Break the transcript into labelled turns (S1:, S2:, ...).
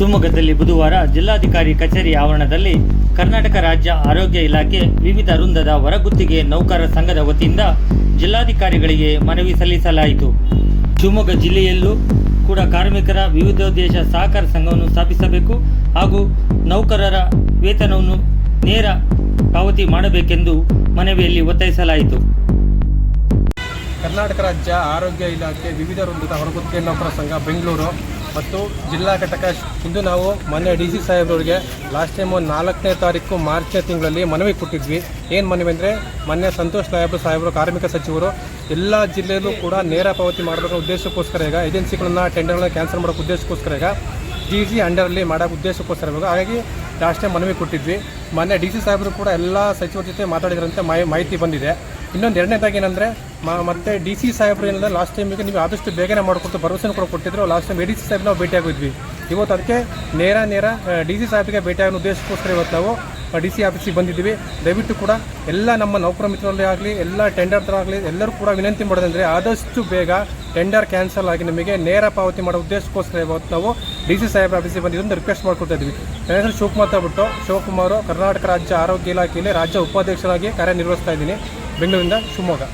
S1: ಶಿವಮೊಗ್ಗದಲ್ಲಿ ಬುಧವಾರ ಜಿಲ್ಲಾಧಿಕಾರಿ ಕಚೇರಿ ಆವರಣದಲ್ಲಿ ಕರ್ನಾಟಕ ರಾಜ್ಯ ಆರೋಗ್ಯ ಇಲಾಖೆ ವಿವಿಧ ವೃಂದದ ಹೊರಗುತ್ತಿಗೆ ನೌಕರರ ಸಂಘದ ವತಿಯಿಂದ ಜಿಲ್ಲಾಧಿಕಾರಿಗಳಿಗೆ ಮನವಿ ಸಲ್ಲಿಸಲಾಯಿತು. ಶಿವಮೊಗ್ಗ ಜಿಲ್ಲೆಯಲ್ಲೂ ಕೂಡ ಕಾರ್ಮಿಕರ ವಿವಿಧೋದ್ದೇಶ ಸಹಕಾರ ಸಂಘವನ್ನು ಸ್ಥಾಪಿಸಬೇಕು ಹಾಗೂ ನೌಕರರ ವೇತನವನ್ನು ನೇರ ಪಾವತಿ ಮಾಡಬೇಕೆಂದು ಮನವಿಯಲ್ಲಿ ಒತ್ತಾಯಿಸಲಾಯಿತು.
S2: ಕರ್ನಾಟಕ ರಾಜ್ಯ ಆರೋಗ್ಯ ಇಲಾಖೆ ವಿವಿಧ ವೃಂದದ ಹೊರಗುತ್ತಿಗೆ ನೌಕರ ಸಂಘ ಬೆಂಗಳೂರು. ಮತ್ತು ಜಿಲ್ಲಾ ಘಟಕ ಇಂದು ನಾವು ಮೊನ್ನೆ ಡಿ ಸಿ ಸಾಹೇಬ್ರವ್ರಿಗೆ ಲಾಸ್ಟ್ ಟೈಮ್ ನಾಲ್ಕನೇ ತಾರೀಕು ಮಾರ್ಚ್ನೇ ತಿಂಗಳಲ್ಲಿ ಮನವಿ ಕೊಟ್ಟಿದ್ವಿ. ಏನು ಮನವಿ ಅಂದರೆ ಮೊನ್ನೆ ಸಂತೋಷ್ ಸಾಹೇಬ್ರು ಸಾಹೇಬರು ಕಾರ್ಮಿಕ ಸಚಿವರು ಎಲ್ಲ ಜಿಲ್ಲೆಯಲ್ಲೂ ಕೂಡ ನೇರ ಪಾವತಿ ಮಾಡಬೇಕು ಉದ್ದೇಶಕ್ಕೋಸ್ಕರ ಈಗ ಏಜೆನ್ಸಿಗಳನ್ನ ಟೆಂಡರ್ಗಳನ್ನ ಕ್ಯಾನ್ಸಲ್ ಮಾಡೋಕ್ಕೆ ಉದ್ದೇಶಕ್ಕೋಸ್ಕರ ಈಗ ಡಿ ಸಿ ಅಂಡರಲ್ಲಿ ಮಾಡೋಕ್ಕೆ ಉದ್ದೇಶಕ್ಕೋಸ್ಕರ ಇವಾಗ ಹಾಗಾಗಿ ಲಾಸ್ಟ್ ಟೈಮ್ ಮನವಿ ಕೊಟ್ಟಿದ್ವಿ. ಮೊನ್ನೆ ಡಿ ಸಿ ಸಾಹೇಬರು ಕೂಡ ಎಲ್ಲ ಸಚಿವರ ಜೊತೆ ಮಾತಾಡಿದ್ರಂತೆ ಮಾಹಿ ಮಾಹಿತಿ ಬಂದಿದೆ. ಇನ್ನೊಂದು ಎರಡನೇದಾಗಿ ಏನಂದರೆ ಮತ್ತೆ ಡಿ ಸಿ ಸಾಹೇಬ್ರು ಏನಿಲ್ಲ ಲಾಸ್ಟ್ ಟೈಮಿಗೆ ನೀವು ಆದಷ್ಟು ಬೇಗನೆ ಮಾಡಿಕೊಟ್ಟು ಭರವಸೆನೂ ಕೂಡ ಕೊಟ್ಟಿದ್ರು. Last time A D C Saheb ನಾವು ಇವತ್ತು ಅದಕ್ಕೆ ನೇರ ನೇರ ಡಿ ಸಿ ಸಾಹೇಬ್ಗೆ ಭೇಟಿಯಾಗೋ ಉದ್ದೇಶಕ್ಕೋಸ್ಕರ ಇವತ್ತು ನಾವು ಡಿ ಸಿ ಆಫೀಸಿಗೆ ಬಂದಿದ್ದೀವಿ. ದಯವಿಟ್ಟು ಕೂಡ ಎಲ್ಲ ನಮ್ಮ ನೌಕರ ಮಿತ್ರರಲ್ಲೇ ಆಗಲಿ, ಎಲ್ಲ ಟೆಂಡರ್ದಾಗಲಿ ಎಲ್ಲರೂ ಕೂಡ ವಿನಂತಿ ಮಾಡೋದಂದರೆ ಆದಷ್ಟು ಬೇಗ ಟೆಂಡರ್ ಕ್ಯಾನ್ಸಲ್ ಆಗಿ ನಮಗೆ ನೇರ ಪಾವತಿ ಮಾಡೋ ಉದ್ದೇಶಕ್ಕೋಸ್ಕರ ಇವತ್ತು ನಾವು ಡಿ ಸಿ ಸಾಹೇಬ್ರ ಆಫೀಸಿಗೆ ಬಂದಿದ್ದು ರಿಕ್ವೆಸ್ಟ್ ಮಾಡ್ಕೊತಾ ಇದ್ವಿ ನನ್ನ ಶಿವಕುಮಾರ್ ಬಿಟ್ಟು ಶಿವಕುಮಾರ್ ಕರ್ನಾಟಕ ರಾಜ್ಯ ಆರೋಗ್ಯ ಇಲಾಖೆಯಲ್ಲಿ ರಾಜ್ಯ ಉಪಾಧ್ಯಕ್ಷರಾಗಿ ಕಾರ್ಯನಿರ್ವಹಿಸ್ತಾ ಇದ್ದೀನಿ. ಬೆಂಗಳೂರಿಂದ ಶಿವಮೊಗ್ಗ.